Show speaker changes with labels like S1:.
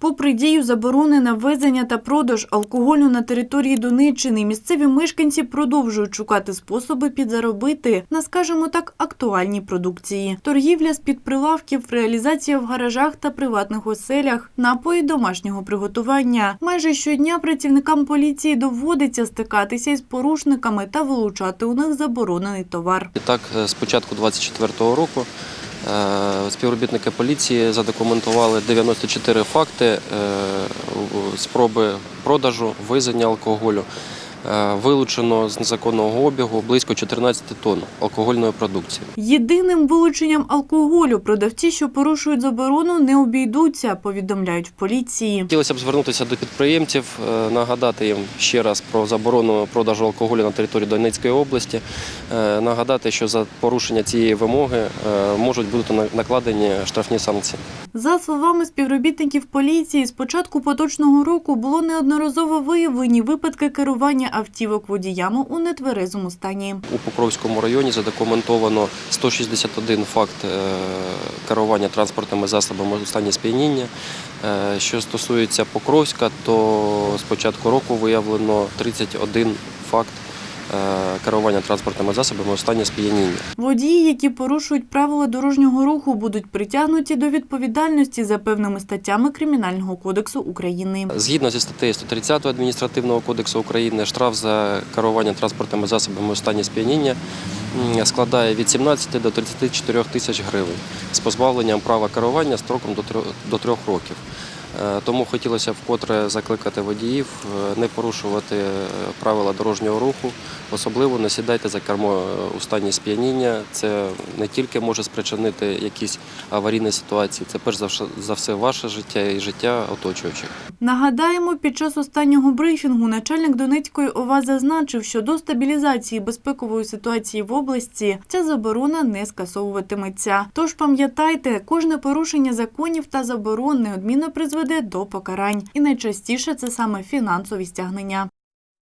S1: Попри дію заборони на ввезення та продаж алкоголю на території Донеччини, місцеві мешканці продовжують шукати способи підзаробити на, скажімо так, актуальній продукції. Торгівля з-під прилавків, реалізація в гаражах та приватних оселях, напої домашнього приготування. Майже щодня працівникам поліції доводиться стикатися із порушниками та вилучати у них заборонений товар.
S2: Так, е, з початку 2024 року е, співробітники поліції задокументували 94 факти е, спроби продажу, вивезення алкоголю. Е, Вилучено з незаконного обігу близько 14 тонн алкогольної продукції.
S1: Єдиним вилученням алкоголю продавці, що порушують заборону, не обійдуться, повідомляють в поліції.
S2: Хотілося б звернутися до підприємців, е, нагадати їм ще раз про заборону продажу алкоголю на території Донецької області, е, нагадати, що за порушення цієї вимоги можуть бути накладені штрафні санкції.
S1: За словами співробітників поліції, з початку поточного року було неодноразово виявлені випадки керування автівок водіями у нетверезому стані.
S2: У Покровському районі задокументовано 161 факт е, керування транспортними засобами у стані сп'яніння. Е, Що стосується Покровська, то з початку року виявлено 31 факт керування транспортними засобами у стані сп'яніння.
S1: Водії, які порушують правила дорожнього руху, будуть притягнуті до відповідальності за певними статтями Кримінального кодексу України.
S2: Згідно зі статтею 130 Адміністративного кодексу України, штраф за керування транспортними засобами у стані сп'яніння складає від 17 до 34 тисяч гривень з позбавленням права керування строком до трьох- до трьох років. Е, Тому хотілося вкотре закликати водіїв е, не порушувати е, правила дорожнього руху, особливо не сідайте за кермо у стані сп'яніння. Це не тільки може спричинити якісь аварійні ситуації, це перш за все- ваше життя і життя оточуючих.
S1: Нагадаємо, під час останнього брифінгу начальник Донецької ОВА зазначив, що до стабілізації безпекової ситуації в області ця заборона не скасовуватиметься. Тож пам'ятайте, кожне порушення законів та заборон неодмінно призведе до покарань, і найчастіше це саме фінансові стягнення.